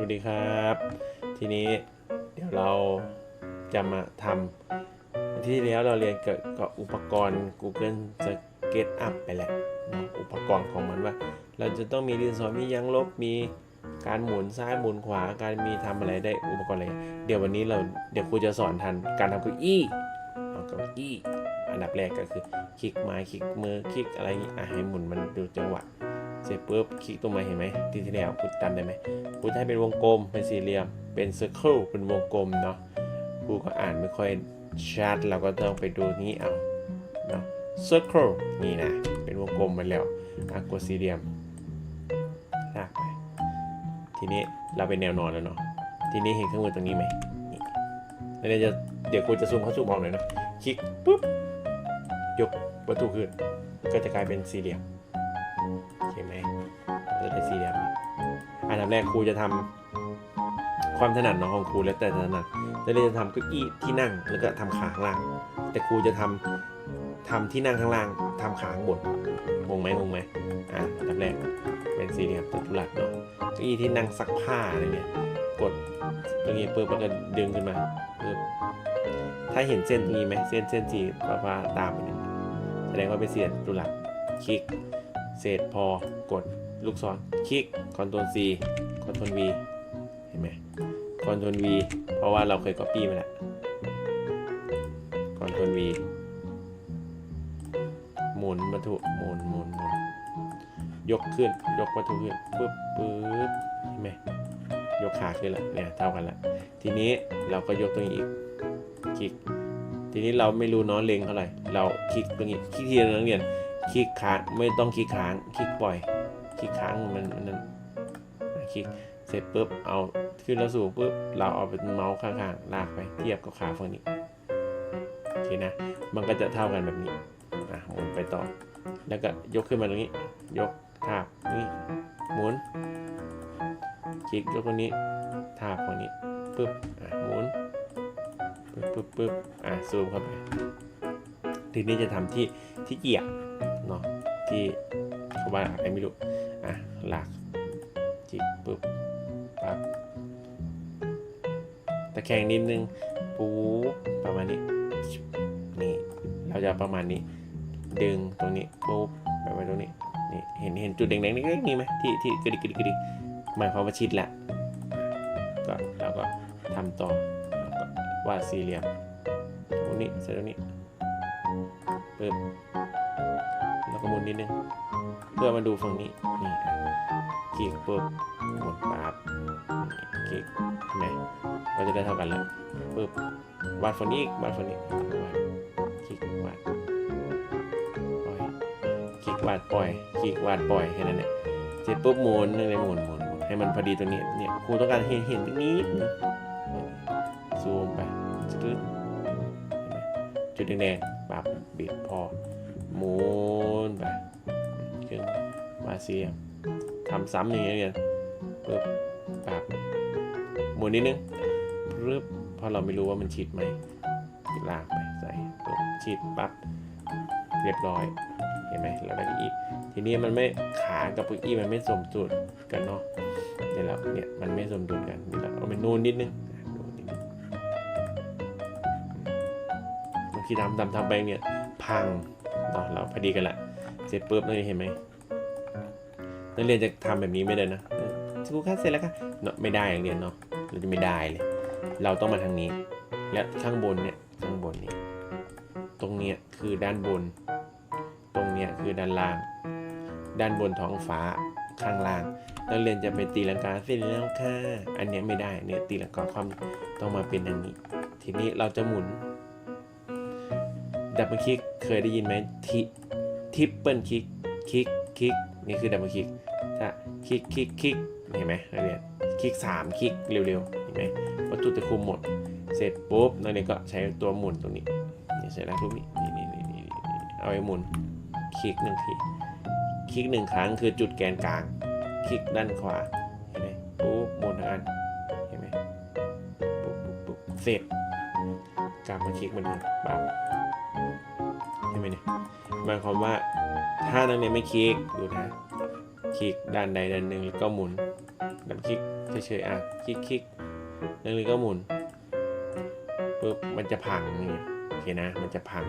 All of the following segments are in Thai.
วัสดีครับ ทีนี้เดี๋ยวเราจะมาทำที่แล้วเราเรียนเกี่ยวกับอุปกรณ์ Google SketchUp ไปแล้วนะอุปกรณ์ของมันว่า เราจะต้องมีดินสอมียางลบมีการหมุนซ้ายหมุนขวาการมีทำอะไรได้อุปกรณ์อะไรเดี๋ยววันนี้เราเดี๋ยวครูจะสอนทันการทำเก้าอี้เอาเก้าอี้ อันดับแรกก็คือคลิกไม้คลิกมือคลิกอะไรอะให้หมุนมันดูจังหวะ เสร็จปุ๊บคลิกตรงมาเห็นไหมที่ที่แล้วคุณจำได้ไหมคุณให้เป็นวงกลมเป็นสี่เหลี่ยม เป็นเซอร์เคิลเป็นวงกลมเนาะครูก็อ่านไม่ค่อยชัดเราก็ต้องไปดูนี้เอาเนาะเซอร์เคิลนี่นะเป็นวงกลมมาแล้วอะกดสี่เหลี่ยมลากไปทีนี้เราเป็นแนวนอนแล้วเนาะทีนี้เห็นเครื่องมือตรงนี้ไหมแล้วเดี๋ยวจะเดี๋ยวครูจะซูมเข้าซูมออกหน่อยนะคลิกปุ๊บยกวัตถุขึ้นก็จะกลายเป็นสี่เหลี่ยม เห็นไหมเราจะได้สี่เหลี่ยมอันดับแรกครูจะทำความถนัดเนาะของครูแล้วแต่ถนัดแล้วเราจะทำเก้าอี้ที่นั่งแล้วก็ทำขาข้างล่าง แต่ครูจะทำทำที่นั่งข้างล่างทำขาข้างบนงงไหมงงไหมอะอันดับแรกเป็นสี่เหลี่ยมจัตุรัสเนาะเก้าอี้ที่นั่งซักผ้าอะไรเนี่ยกดตรงนี้เปุ๊บแล้วก็ดึงขึ้นมาปุ๊บถ้าเห็นเส้นตรงนี้ไหมเส้นเส้นสีฟ้าตามไปเนี่ยแสดงว่าเป็นสี่เหลี่ยมจัตุรัสคลิก เศษพอกดลูกศรคลิกคอนโทรล C คอนโทรล V เห็นไหมคอนโทรล V เพราะว่าเราเคย Copy มาแล้วคอนโทรล V หมุนวัตถุหมุนหมุนหมุนยกขึ้นยกวัตถุขึ้นปึ๊บปึ๊บเห็นไหมยกขาขึ้นล้วเนี่ยเท่ากันล้วทีนี้เราก็ยกตรงนี้อีกคลิก ทีนี้เราไม่รู้เน้อเล็งเท่าไหร่เราคลิกตรงนี้คลิกทีละนักเรียน คลิกค้างไม่ต้องคลิกค้างคลิกปล่อยคลิกค้างมันมันนั้นคลิกเสร็จปุ๊บเอาขึ้นแล้วสูงปุ๊บเราเอาเป็นเมาส์ข้างๆลากไปเทียบกับขาฝั่งนี้โอเคนะมันก็จะเท่ากันแบบนี้อะหมุนไปต่อ แล้วก็ยกขึ้นมาตรงนี้ ยกทาบนี่หมุนคลิกยกตรงนี้ทาบฝั่งนี้ปุ๊บอะหมุนปุ๊บปุ๊บปุ๊บอะซูมเข้าไปทีนี้จะทำที่ที่เหยียบ ที่เขาว่าอะไรไม่รู้ อะ หลักจิกปุ๊บปั๊บตะแคงนิดนึงปุ๊บประมาณนี้นี่เราจะประมาณนี้ ดึงตรงนี้ปุ๊บไปไว้ตรงนี้นี่เห็นเห็นจุดแดงๆนี่ก็นี่ไหมที่ที่กระดิกกระดิกกระดิกหมายความว่าชิดละก็เราก็ทำต่อวาดสี่เหลี่ยมตรงนี้เสร็จตรงนี้ปึ๊บ แล้วก็หมุนนิดนึง เพื่อมาดูฝั่งนี้ นี่คลิกปุ๊บหมุนปั๊บนี่คลิกเห็นไหมก็จะได้เท่ากันแล้วปุ๊บวาดฝั่งนี้อีกวาดฝั่งนี้วาดคลิกวาดปล่อยคลิกวาดปล่อยคลิกวาดปล่อยแค่นั้นแหละเสร็จปุ๊บหมุนเลยมุนหมุนหมุนให้มันพอดีตรงนี้เนี่ยครูต้องการเห็นเห็นตรงนี้นึงซูมไปจืดเห็นไหมจุดแดงๆปั๊บบิดพอ หมุนไปเครื่องมาเสียทำซ้ำอย่างเงี้ยเนี่ยปึ๊บปับหมุนนิดนึงปึ๊บเพราะเราไม่รู้ว่ามันชิดไหมลากไปใส่ปึ๊บชิดปั๊บเรียบร้อยเห็นไหมเราได้เก้าอี้ทีนี้มันไม่ขากับเก้าอี้มันไม่สมดุลกันเนาะเดี๋ยวเราเนี่ยมันไม่สมดุลกันนี่เราเอาไปนูนนิดนึงอะนูนนิดนึงบางทีทำทำทำไปเนี่ยพัง เนาะเราพอดีกันละเสร็จปุ๊บนักเรียนเห็นไหมนักเรียนจะทำแบบนี้ไม่ได้นะครูคะเสร็จแล้วค่ะเนาะไม่ได้อย่างเรียนเนาะเราจะไม่ได้เลย เราต้องมาทางนี้ และข้างบนเนี่ยข้างบนนี้ ตรงเนี้ยคือด้านบน ตรงเนี้ยคือด้านล่าง ด้านบนท้องฟ้าข้างล่างนักเรียนจะไปตีลังกาเสร็จแล้วค่ะอันเนี้ยไม่ได้เนี่ยตีลังกาความต้องมาเป็นอย่างนี้ ทีนี้เราจะหมุน ดับเบิลคลิกเคยได้ยินไหมทิทิปเปิลคลิกคลิกคลิกนี่คือดับเบิลคลิกถ้าคลิกคลิกคลิกเห็นไหมนักเรียนคลิกสามคลิกเร็วๆเห็นไหมวัตถุจะคุมหมด เสร็จปุ๊บนักเรียนก็ใช้ตัวหมุนตรงนี้นี่ใช้แล้วปุ๊บนี่นี่นี่นี่นี่เอาไว้หมุนคลิกหนึ่งทีคลิกหนึ่งครั้งคือจุดแกนกลาง คลิกด้านขวาเห็นไหมปุ๊บหมุนทั้งอันเห็นไหมปุ๊บปุ๊บปุ๊บเสร็จกลับมาคลิกเหมันกันปั๊บ ช่ไหมเนี่ยหมายความว่าถ้านักเรียนไม่คลิกดูนะคลิกด้านใดด้านหนึ่งแล้วก็หมุนดับคลิกเฉยๆอะคลิกคลิกนักเรียนก็หมุนปุ๊บมันจะพังนี่โอเคนะมันจะพัง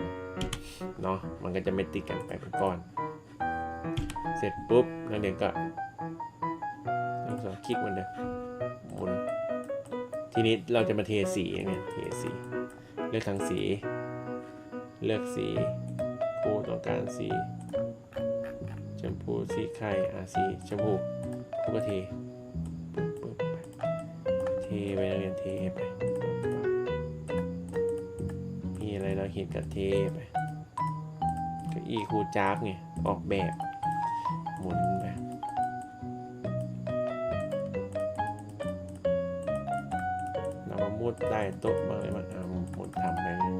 เนาะมันก็จะไม่ติดกันไปเป็นก้อน เสร็จปุ๊บนักเรียนก็ลูกศรคลิกมันเดิมหมุนทีนี้เราจะมาเทสีเนี่ยเทสี เลือกทางสี เลือกสี ครูต้องการสีชมพูสีไข่อาสีชมพูครูก็เทเทไปนักเรียนเทไป มีอะไรเราเห็นก็เทไปก็อีครูจ้าบไงออกแบบหมุนไปเรามามุดใต้โต๊ะบ้างเลยมันเอาหมุนทำไปเลย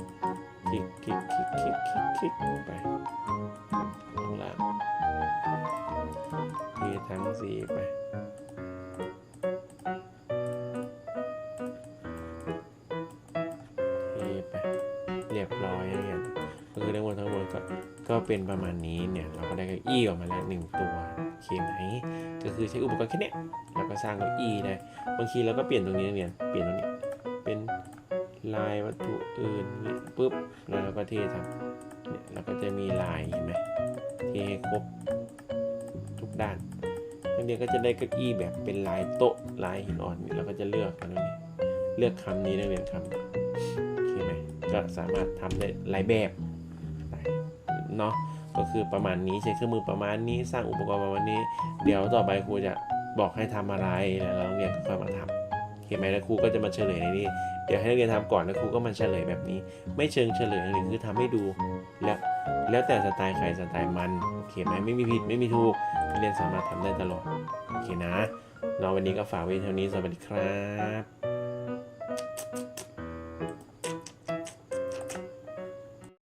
คลิกคลิกคลิกคลิกคลิกคลิกไปข้างล่างเททั้งสีไปเทไป เรียบร้อยอย่างเงี้ยก็คือทั้งหมดทั้งมวลก็ก็เป็นประมาณนี้เนี่ย เราก็ได้เก้าอี้ออกมาแล้วหนึ่งตัวโอเคไหมก็คือใช้อุปกรณ์แค่นี้เราก็สร้างเก้าอี้ได้บางทีเราก็เปลี่ยนตรงนี้นักเรียนเปลี่ยนตรงนี้เลายวัตถุอื่นปุ๊บแล้วเราก็เททำเนี่ยเราก็จะมีลายเห็นไหมเทให้ครบทุกด้านนักเรียนก็จะได้เก้าอี้แบบเป็นลายโต๊ะลายหินอ่อนนี่เราก็จะเลือกตรงนี้เลือกคำนี้นักเรียนคำโอเคไหมก็สามารถทำได้หลายแบบเนาะก็คือประมาณนี้ใช้เครื่องมือประมาณนี้สร้างอุปกรณ์ประมาณนี้ เดี๋ยวต่อไปครูจะบอกให้ทำอะไรแล้วนักเรียนก็ค่อยมาทำ เห็นไหมแล้วครูก็จะมาเฉลยในนี้ เดี๋ยวให้นักเรียนทำก่อนแล้วครูก็มาเฉลยแบบนี้ ไม่เชิงเฉลยหรือคือทำให้ดู แล้วแล้วแต่สไตล์ใครสไตล์มันโอเคไหมไม่มีผิดไม่มีถูกนักเรียนสามารถทำได้ตลอดโอเคนะเราวันนี้ก็ฝากไว้เท่านี้สวัสดีครับ